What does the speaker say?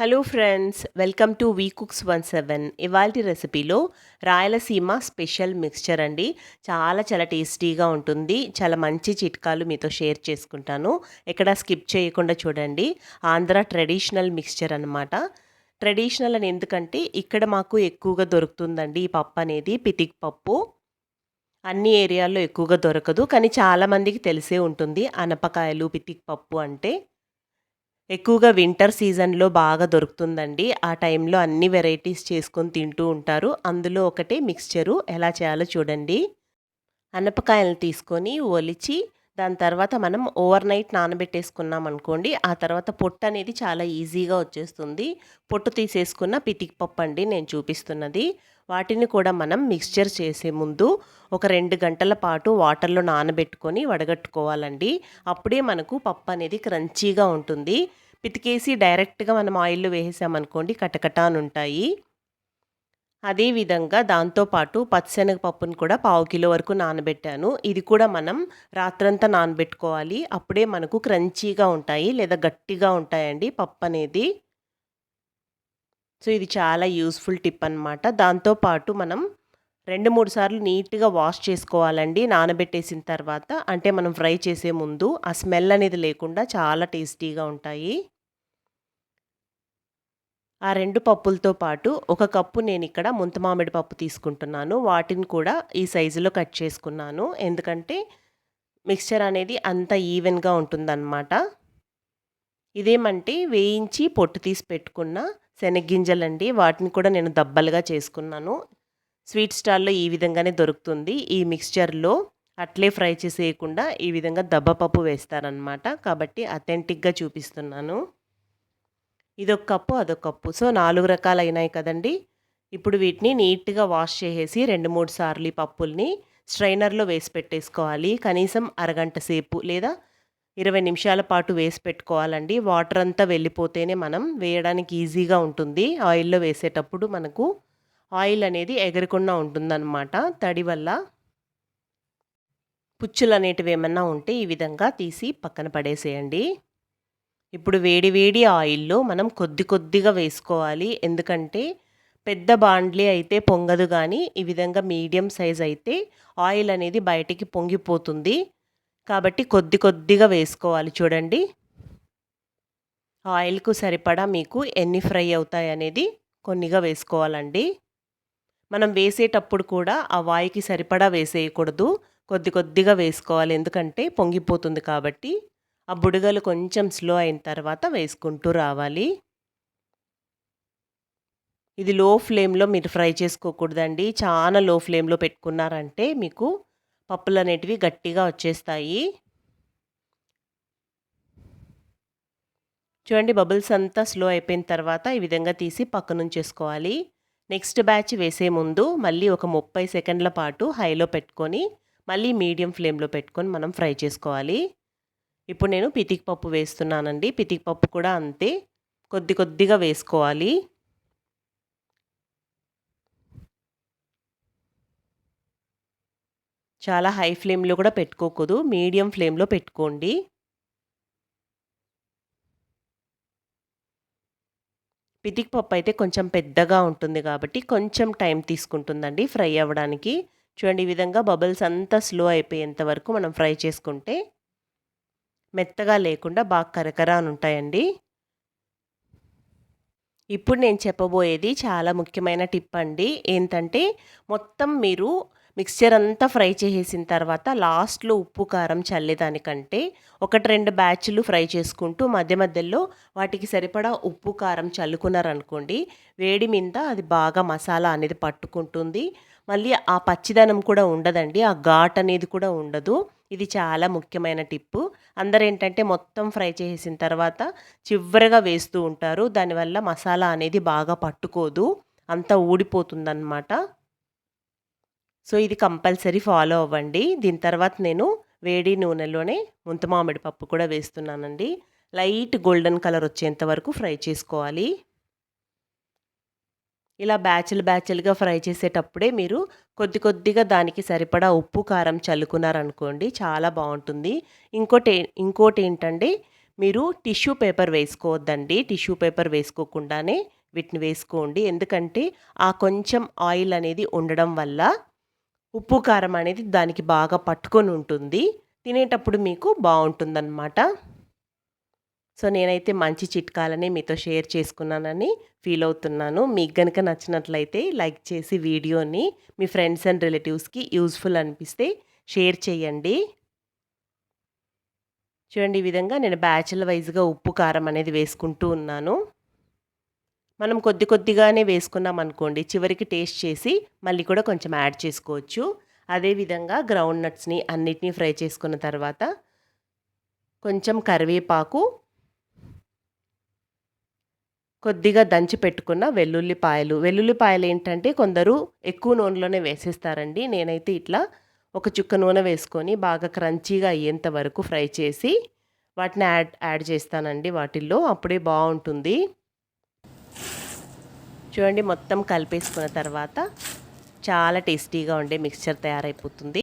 Hello friends welcome to we cooks one seven ఇవాళ రెసిపీలో Rayalaseema special mixture అండి. చాలా చాలా టేస్టీగా ఉంటుంది. చాలా మంచి చిట్కాలు మీతో షేర్ చేసుకుంటాను. ఎక్కడ స్కిప్ చేయకుండా చూడండి. ఆంధ్ర ట్రెడిషనల్ మిక్స్చర్ అనమాట ట్రెడిషనల్ అని ఎందుకంటే ఇక్కడ మాకు ఎక్కువగా దొరుకుతుందండి ఈ పప్పు అనేది పితిక్ పప్పు. అన్ని ఏరియాల్లో ఎక్కువగా దొరకదు. కానీ చాలామందికి తెలిసే ఉంటుంది అనపకాయలు పితిక్ పప్పు అంటే. ఎక్కువగా వింటర్ సీజన్‌లో బాగా దొరుకుతుందండి. ఆ టైంలో అన్ని వెరైటీస్ చేసుకొని తింటూ ఉంటారు. అందులో ఒకటే మిక్స్చరు. ఎలా చేయాలో చూడండి. అనపకాయలను తీసుకొని ఒలిచి దాని తర్వాత మనం ఓవర్ నైట్ నానబెట్టేసుకున్నామనుకోండి. ఆ తర్వాత పొట్టు అనేది చాలా ఈజీగా వచ్చేస్తుంది. పొట్టు తీసేసుకున్న పితికి పప్పు అండి నేను చూపిస్తున్నది. వాటిని కూడా మనం మిక్స్చర్ చేసే ముందు ఒక రెండు గంటల పాటు వాటర్‌లో నానబెట్టుకొని వడగట్టుకోవాలండి. అప్పుడే మనకు పప్పు అనేది క్రంచీగా ఉంటుంది. పితికేసి డైరెక్ట్‌గా మనం ఆయిల్‌లో వేసేసామనుకోండి కటకటానుంటాయి ఉంటాయి. అదేవిధంగా దాంతో పాటు పచ్చిశనగపప్పును కూడా పావు కిలో వరకు నానబెట్టాను. ఇది కూడా మనం రాత్రంతా నానబెట్టుకోవాలి. అప్పుడే మనకు క్రంచీగా ఉంటాయి లేదా గట్టిగా ఉంటాయండి పప్పు అనేది. సో, ఇది చాలా యూస్ఫుల్ టిప్ అనమాట. దాంతో పాటు మనం 2, 3 సార్లు నీట్‌గా వాష్ చేసుకోవాలండి నానబెట్టేసిన తర్వాత. అంటే మనం ఫ్రై చేసే ముందు ఆ స్మెల్ అనేది లేకుండా చాలా టేస్టీగా ఉంటాయి. ఆ రెండు పప్పులతో పాటు ఒక కప్పు నేను ఇక్కడ ముంత మామిడి పప్పు తీసుకుంటున్నాను. వాటిని కూడా ఈ సైజులో కట్ చేసుకున్నాను. ఎందుకంటే మిక్స్చర్ అనేది అంత ఈవెన్‌గా ఉంటుందన్నమాట. ఇదేమంటే వేయించి పొట్టు తీసి పెట్టుకున్న శనగ్గింజలండి. వాటిని కూడా నేను దబ్బలుగా చేసుకున్నాను. స్వీట్ స్టాల్‌లో ఈ విధంగానే దొరుకుతుంది. ఈ మిక్స్చర్‌లో అట్లే ఫ్రై చేసేయకుండా ఈ విధంగా దబ్బపప్పు వేస్తారనమాట. కాబట్టి అథెంటిక్‌గా చూపిస్తున్నాను. ఇదొక కప్పు, అదొక కప్పు. సో, 4 రకాలయినాయి కదండీ! ఇప్పుడు వీటిని నీట్‌గా వాష్ చేసేసి 2, 3 సార్లు ఈ పప్పుల్ని స్ట్రైనర్‌లో వేసి పెట్టేసుకోవాలి. కనీసం అరగంట సేపు లేదా 20 నిమిషాల పాటు వేసి పెట్టుకోవాలండి. వాటర్ అంతా వెళ్ళిపోతేనే మనం వేయడానికి ఈజీగా ఉంటుంది. ఆయిల్‌లో వేసేటప్పుడు మనకు ఆయిల్ అనేది ఎగరకుండా ఉంటుందన్నమాట తడి వల్ల. పుచ్చులు అనేటివి ఏమన్నా ఉంటే ఈ విధంగా తీసి పక్కన పడేసేయండి. ఇప్పుడు వేడి వేడి ఆయిల్‌లో మనం కొద్ది కొద్దిగా వేసుకోవాలి. ఎందుకంటే పెద్ద బాండ్లీ అయితే పొంగదు కానీ ఈ విధంగా మీడియం సైజ్ అయితే ఆయిల్ అనేది బయటికి పొంగిపోతుంది. కాబట్టి కొద్ది కొద్దిగా వేసుకోవాలి చూడండి. ఆయిల్‌కు సరిపడా మీకు ఎన్ని ఫ్రై అవుతాయి అనేది కొన్నిగా వేసుకోవాలండి. మనం వేసేటప్పుడు కూడా ఆ వాయికి సరిపడా వేసేయకూడదు. కొద్ది కొద్దిగా వేసుకోవాలి. ఎందుకంటే పొంగిపోతుంది కాబట్టి. ఆ బుడగలు కొంచెం స్లో అయిన తర్వాత వేసుకుంటూ రావాలి. ఇది లో ఫ్లేమ్‌లో మీరు ఫ్రై చేసుకోకూడదండి. చాలా లో ఫ్లేమ్‌లో పెట్టుకున్నారంటే మీకు పప్పులు అనేటివి గట్టిగా వచ్చేస్తాయి. చూడండి బబుల్స్ అంతా స్లో అయిపోయిన తర్వాత ఈ విధంగా తీసి పక్కనుంచేసుకోవాలి. నెక్స్ట్ బ్యాచ్ వేసే ముందు మళ్ళీ ఒక 30 సెకండ్ల పాటు హైలో పెట్టుకొని, మళ్ళీ మీడియం ఫ్లేమ్‌లో పెట్టుకొని మనం ఫ్రై చేసుకోవాలి. ఇప్పుడు నేను పితికి పప్పు వేస్తున్నానండి. పితికి పప్పు కూడా అంతే. కొద్ది కొద్దిగా వేసుకోవాలి. చాలా హై ఫ్లేమ్‌లో కూడా పెట్టుకోకూడదు. మీడియం ఫ్లేమ్‌లో పెట్టుకోండి. పితికి పప్పు అయితే కొంచెం పెద్దగా ఉంటుంది కాబట్టి కొంచెం టైం తీసుకుంటుందండి ఫ్రై అవ్వడానికి. చూడండి ఈ విధంగా బబుల్స్ అంతా స్లో అయిపోయేంత వరకు మనం ఫ్రై చేసుకుంటే మెత్తగా లేకుండా బాగా కరకర అని ఉంటాయండి. ఇప్పుడు నేను చెప్పబోయేది చాలా ముఖ్యమైన టిప్ అండి. ఏంటంటే మొత్తం మీరు మిక్స్చర్ అంతా ఫ్రై చేసేసిన తర్వాత లాస్ట్‌లో ఉప్పు, కారం చల్లేదానికంటే ఒకటి, రెండు బ్యాచ్‌లు ఫ్రై చేసుకుంటూ మధ్య మధ్యలో వాటికి సరిపడా ఉప్పు, కారం చల్లుకున్నారనుకోండి వేడి మీద అది బాగా మసాలా అనేది పట్టుకుంటుంది. మళ్ళీ ఆ పచ్చిదనం కూడా ఉండదండి. ఆ ఘాట్ అనేది కూడా ఉండదు. ఇది చాలా ముఖ్యమైన టిప్పు. అందరు ఏంటంటే మొత్తం ఫ్రై చేసేసిన తర్వాత చివరగా వేస్తూ ఉంటారు. దానివల్ల మసాలా అనేది బాగా పట్టుకోదు. అంతా ఊడిపోతుందనమాట. సో, ఇది కంపల్సరీ ఫాలో అవ్వండి. దీని తర్వాత నేను వేడి నూనెలోనే ముంత మామిడి పప్పు కూడా వేస్తున్నానండి. లైట్ గోల్డెన్ కలర్ వచ్చేంత వరకు ఫ్రై చేసుకోవాలి. ఇలా బ్యాచ్‌లు బ్యాచ్‌లుగా ఫ్రై చేసేటప్పుడే మీరు కొద్ది కొద్దిగా దానికి సరిపడా ఉప్పు, కారం చల్లుకున్నారనుకోండి చాలా బాగుంటుంది ఇంకోటి ఇంకోటి ఏంటంటే మీరు టిష్యూ పేపర్ వేసుకోవద్దండి టిష్యూ పేపర్ వేసుకోకుండానే వీటిని వేసుకోండి ఎందుకంటే ఆ కొంచెం ఆయిల్ అనేది ఉండడం వల్ల ఉప్పు కారం అనేది దానికి బాగా పట్టుకొని ఉంటుంది. తినేటప్పుడు మీకు బాగుంటుందన్నమాట. సో నేనైతే మంచి చిట్కాలని మీతో షేర్ చేసుకున్నానని ఫీల్ అవుతున్నాను. మీకు కనుక నచ్చినట్లయితే లైక్ చేసి వీడియోని మీ ఫ్రెండ్స్ అండ్ రిలేటివ్స్కి యూజ్ఫుల్ అనిపిస్తే షేర్ చేయండి. చూడండి ఈ విధంగా నేను బ్యాచుల వైజ్గా ఉప్పు కారం అనేది వేసుకుంటూ ఉన్నాను. మనం కొద్ది కొద్దిగానే వేసుకున్నాం అనుకోండి చివరికి టేస్ట్ చేసి మళ్ళీ కూడా కొంచెం యాడ్ చేసుకోవచ్చు. అదేవిధంగా గ్రౌండ్ నట్స్ని అన్నిటినీ ఫ్రై చేసుకున్న తర్వాత కొంచెం కరివేపాకు కొద్దిగా దంచి పెట్టుకున్న వెల్లుల్లిపాయలు. వెల్లుల్లిపాయలు ఏంటంటే కొందరు ఎక్కువ నూనెలోనే వేసేస్తారండి. నేనైతే ఇట్లా ఒక చుక్క నూనె వేసుకొని బాగా క్రంచీగా అయ్యేంత వరకు ఫ్రై చేసి వాటిని యాడ్ యాడ్ చేస్తానండి వాటిల్లో. అప్పుడే బాగుంటుంది. చూడండి మొత్తం కలిపేసుకున్న తర్వాత చాలా టేస్టీగా ఉండే మిక్స్చర్ తయారైపోతుంది.